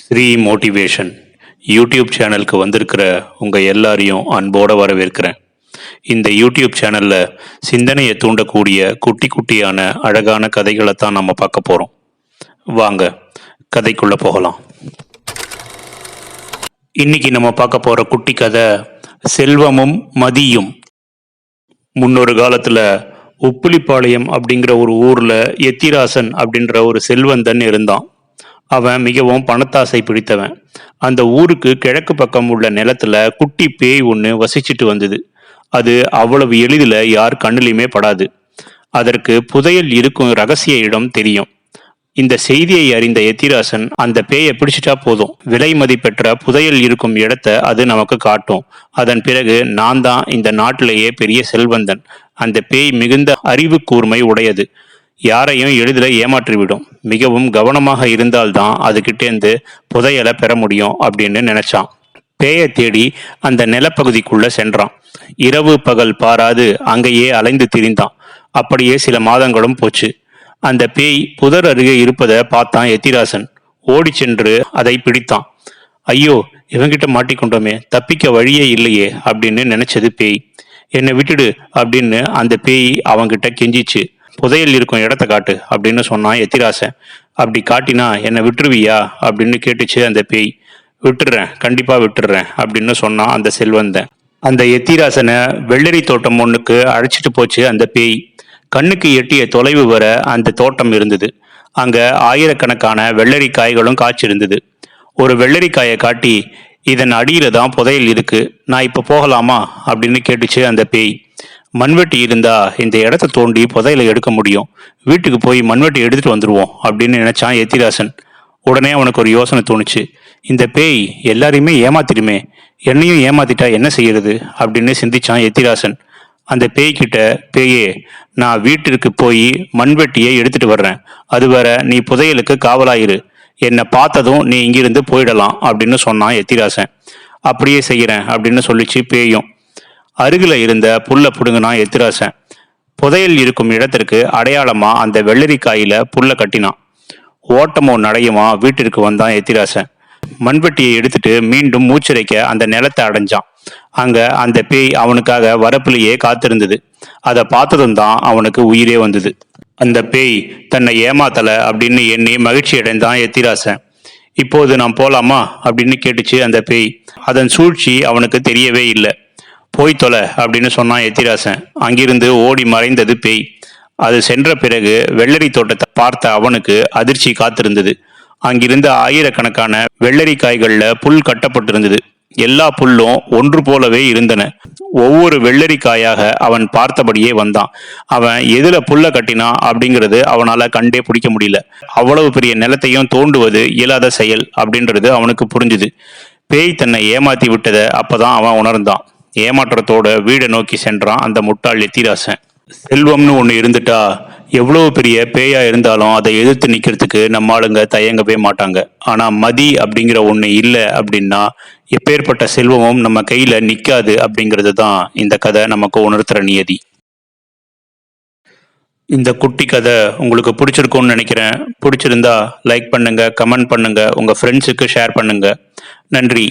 Sri motivation YouTube சேனலுக்கு வந்திருக்கிற உங்கள் எல்லாரையும் அன்போடு வரவேற்கிறேன். இந்த யூடியூப் சேனலில் சிந்தனையை தூண்டக்கூடிய குட்டி குட்டியான அழகான கதைகளை தான் நம்ம பார்க்க போகிறோம் வாங்க கதைக்குள்ளே போகலாம். இன்னைக்கு நம்ம பார்க்க போகிற குட்டி கதை செல்வமும் மதியும். முன்னொரு காலத்தில் உப்புலிப்பாளையம் அப்படிங்கிற ஒரு ஊரில் எத்திராசன் அப்படின்ற ஒரு செல்வந்தன் இருந்தான். அவன் மிகவும் பணத்தாசை பிடித்தவன். அந்த ஊருக்கு கிழக்கு பக்கம் உள்ள நிலத்துல குட்டி பேய் ஒன்று வசிச்சுட்டு வந்தது. அது அவ்வளவு எளிதில் யார் கண்ணிலையுமே படாது. அதற்கு புதையல் இருக்கும் ரகசிய இடம் தெரியும். இந்த செய்தியை அறிந்த எத்திராசன் அந்த பேயை பிடிச்சிட்டா போதும். விலை மதிப்பெற்ற புதையல் இருக்கும் இடத்த அது நமக்கு காட்டும். அதன் பிறகு நான் தான் இந்த நாட்டிலேயே பெரிய செல்வந்தன். அந்த பேய் மிகுந்த அறிவு கூர்மை உடையது. யாரையும் எளிதில் ஏமாற்றிவிடும். மிகவும் கவனமாக இருந்தால்தான் அதுகிட்டேருந்து புதையலை பெற முடியும் அப்படின்னு நினைச்சான். பேயை தேடி அந்த நிலப்பகுதிக்குள்ள சென்றான். இரவு பகல் பாராது அங்கேயே அலைந்து திரிந்தான். அப்படியே சில மாதங்களும் போச்சு. அந்த பேய் புதர் அருகே இருப்பதை பார்த்தான் எத்திராசன். ஓடி சென்று அதை பிடித்தான். ஐயோ இவங்கிட்ட மாட்டிக்கொண்டோமே தப்பிக்க வழியே இல்லையே அப்படின்னு நினைச்சது பேய். என்னை விட்டுடு அப்படின்னு அந்த பேய் அவங்கிட்ட கெஞ்சிச்சு. புதையல் இருக்கும் இடத்த காட்டு அப்படின்னு சொன்னான் எத்திராசன். அப்படி காட்டினா என்னை விட்டுருவியா? அப்படின்னு கேட்டுச்சு அந்த பேய். விட்டுடுறேன் கண்டிப்பாக விட்டுடுறேன் அப்படின்னு சொன்னான் அந்த செல்வந்தன். அந்த எத்திராசனை வெள்ளரி தோட்டம் ஒன்றுக்கு அழைச்சிட்டு போச்சு அந்த பேய். கண்ணுக்கு எட்டிய தொலைவு வர அந்த தோட்டம் இருந்தது. அங்கே ஆயிரக்கணக்கான வெள்ளரி காய்களும் காய்ச்சிருந்தது. ஒரு வெள்ளரிக்காயை காட்டி இதன் அடியில் தான் புதையல் இருக்கு. நான் இப்போ போகலாமா? அப்படின்னு கேட்டுச்சு அந்த பேய். மண்வெட்டி இருந்தா இந்த இடத்த தோண்டி புதையில எடுக்க முடியும். வீட்டுக்கு போய் மண்வெட்டி எடுத்துட்டு வந்துடுவோம் அப்படின்னு நினைச்சான் எத்திராசன். உடனே அவனுக்கு ஒரு யோசனை தோணுச்சு. இந்த பேய் எல்லாரையுமே ஏமாத்திடுமே. என்னையும் ஏமாத்திட்டா என்ன செய்யறது? அப்படின்னு சிந்திச்சான் எத்திராசன். அந்த பேய்கிட்ட பேயே நான் வீட்டிற்கு போய் மண்வெட்டியை எடுத்துட்டு வர்றேன். அது வேற நீ புதையலுக்கு காவலாயிரு. என்னை பார்த்ததும் நீ இங்கிருந்து போயிடலாம் அப்படின்னு சொன்னான் எத்திராசன். அப்படியே செய்கிறேன் அப்படின்னு சொல்லிச்சு பேயும். அருகில் இருந்த புல்ல பிடுங்கினா எத்திராசன். புதையல் இருக்கும் இடத்திற்கு அடையாளமா அந்த வெள்ளரிக்காயில புல்ல கட்டினான். ஓட்டமோ நடையுமா வீட்டிற்கு வந்தான் எத்திராசன். மண்வெட்டியை எடுத்துட்டு மீண்டும் மூச்சிறைக்க அந்த நிலத்தை அடைஞ்சான். அங்க அந்த பேய் அவனுக்காக வரப்பிலேயே காத்திருந்தது. அதை பார்த்ததும் தான் அவனுக்கு உயிரே வந்தது. அந்த பேய் தன்னை ஏமாத்தல அப்படின்னு எண்ணி மகிழ்ச்சி அடைந்தான் எத்திராசன். இப்போது நாம் போலாமா அப்படின்னு கேட்டுச்சு அந்த பேய். அதன் சூழ்ச்சி அவனுக்கு தெரியவே இல்லை. போய் தொலை அப்படின்னு சொன்னான் எத்திராசன். அங்கிருந்து ஓடி மறைந்தது பேய். அது சென்ற பிறகு வெள்ளரி தோட்டத்தை பார்த்த அவனுக்கு அதிர்ச்சி காத்திருந்தது. அங்கிருந்த ஆயிரக்கணக்கான வெள்ளரி காய்களில் புல் கட்டப்பட்டிருந்தது. எல்லா புல்லும் ஒன்று போலவே இருந்தன. ஒவ்வொரு வெள்ளரி காயாக அவன் பார்த்தபடியே வந்தான். அவன் எதுல புல்ல கட்டினா அப்படிங்கிறது அவனால கண்டே பிடிக்க முடியல. அவ்வளவு பெரிய நிலத்தையும் தோண்டுவது இயலாத செயல் அப்படின்றது அவனுக்கு புரிஞ்சுது. பேய் தன்னை ஏமாத்தி விட்டதை அப்பதான் அவன் உணர்ந்தான். ஏமாற்றத்தோட வீடை நோக்கி சென்றான் அந்த முட்டாள் எத்திராசன் செல்வம்னு ஒன்று இருந்துட்டா எவ்வளவு பெரிய பேயா இருந்தாலும் அதை எதிர்த்து நிற்கிறதுக்கு நம்ம ஆளுங்க தயங்கவே மாட்டாங்க. ஆனால் மதி அப்படிங்கிற ஒன்று இல்லை அப்படின்னா எப்பேற்பட்ட செல்வமும் நம்ம கையில் நிற்காது அப்படிங்கிறது தான் இந்த கதை. நமக்கு உணர்த்துற நியதி. இந்த குட்டி கதை உங்களுக்கு பிடிச்சிருக்கும்னு நினைக்கிறேன். பிடிச்சிருந்தா லைக் பண்ணுங்க கமெண்ட் பண்ணுங்க உங்கள் ஃப்ரெண்ட்ஸுக்கு ஷேர் பண்ணுங்க. நன்றி.